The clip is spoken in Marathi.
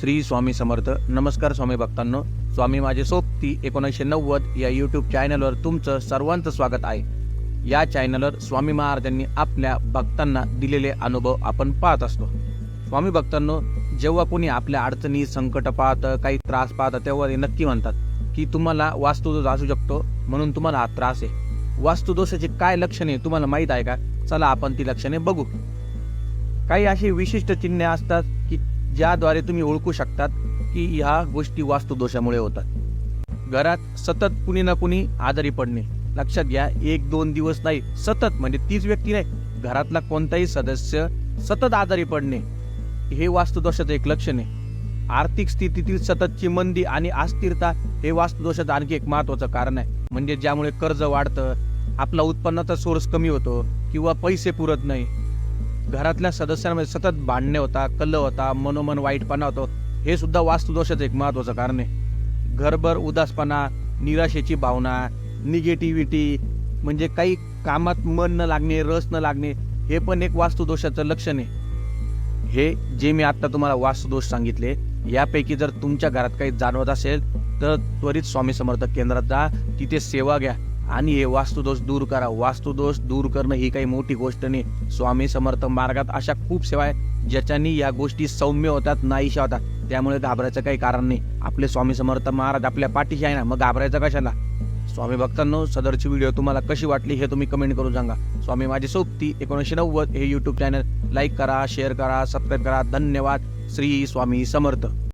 श्री स्वामी समर्थ. नमस्कार स्वामी भक्तांनो. स्वामी माझे सोबती एकोणीसशे नव्वद या यूट्यूब चॅनलवर तुमचं सर्वांचं स्वागत आहे. या चॅनलवर स्वामी महाराजांनी आपल्या भक्तांना दिलेले अनुभव आपण पाहत असतो. स्वामी भक्तांनो जेव्हा कोणी आपल्या अडचणी संकट पाहतं काही त्रास पाहतं तेव्हा ते नक्की म्हणतात की तुम्हाला वास्तुदोष असू शकतो म्हणून तुम्हाला हा त्रास आहे. वास्तुदोषाची काय लक्षणे तुम्हाला माहीत आहे का? चला आपण ती लक्षणे बघू. काही अशी विशिष्ट चिन्हे असतात की ज्याद्वारे तुम्ही ओळखू शकतात की ह्या गोष्टी वास्तुदोषामुळे होतात. घरात सतत कुणी ना कुणी आजारी पडणे. लक्षात घ्या एक दोन दिवस नाही सतत म्हणजे तीच व्यक्ती नाही. घरातला कोणताही सदस्य सतत आजारी पडणे. हे वास्तुदोषाचं एक लक्षण आहे. आर्थिक स्थितीतील सततची मंदी आणि अस्थिरता हे वास्तुदोषाचं आणखी एक महत्वाचं कारण आहे. म्हणजे ज्यामुळे कर्ज वाढतं आपला उत्पन्नाचा सोर्स कमी होतो किंवा पैसे पुरत नाही. घरातल्या सदस्यांमध्ये सतत भांडणे होता कल्ल होता मनोमन वाईटपणा होतो. हे सुद्धा वास्तुदोषाचं एक महत्वाचं कारण आहे. घरभर उदासपणा निराशेची भावना निगेटिव्हिटी म्हणजे काही कामात मन न लागणे रस न लागणे हे पण एक वास्तुदोषाचं लक्षण आहे. हे जे मी आत्ता तुम्हाला वास्तुदोष सांगितले यापैकी जर तुमच्या घरात काही जाणवत असेल तर त्वरित स्वामी समर्थ केंद्रात जा तिथे सेवा घ्या. आणि हे वास्तुदोष दूर करा. वास्तुदोष दूर करणं ही काही मोठी गोष्ट नाही. स्वामी समर्थ मार्गात अशा खूप सेवा आहे ज्याच्यानी या गोष्टी सौम्य होतात नाहीशा होतात. त्यामुळे घाबरायचं काही कारण नाही. आपले स्वामी समर्थ महाराज आपल्या पाठीशी आहे ना मग घाबरायचं कशाला? स्वामी भक्तांनो सदरची व्हिडिओ तुम्हाला कशी वाटली हे तुम्ही कमेंट करून सांगा. स्वामी माझी सोबती एकोणीसशे नव्वद हे यूट्यूब चॅनल लाईक करा शेअर करा सबस्क्राईब करा. धन्यवाद. श्री स्वामी समर्थ.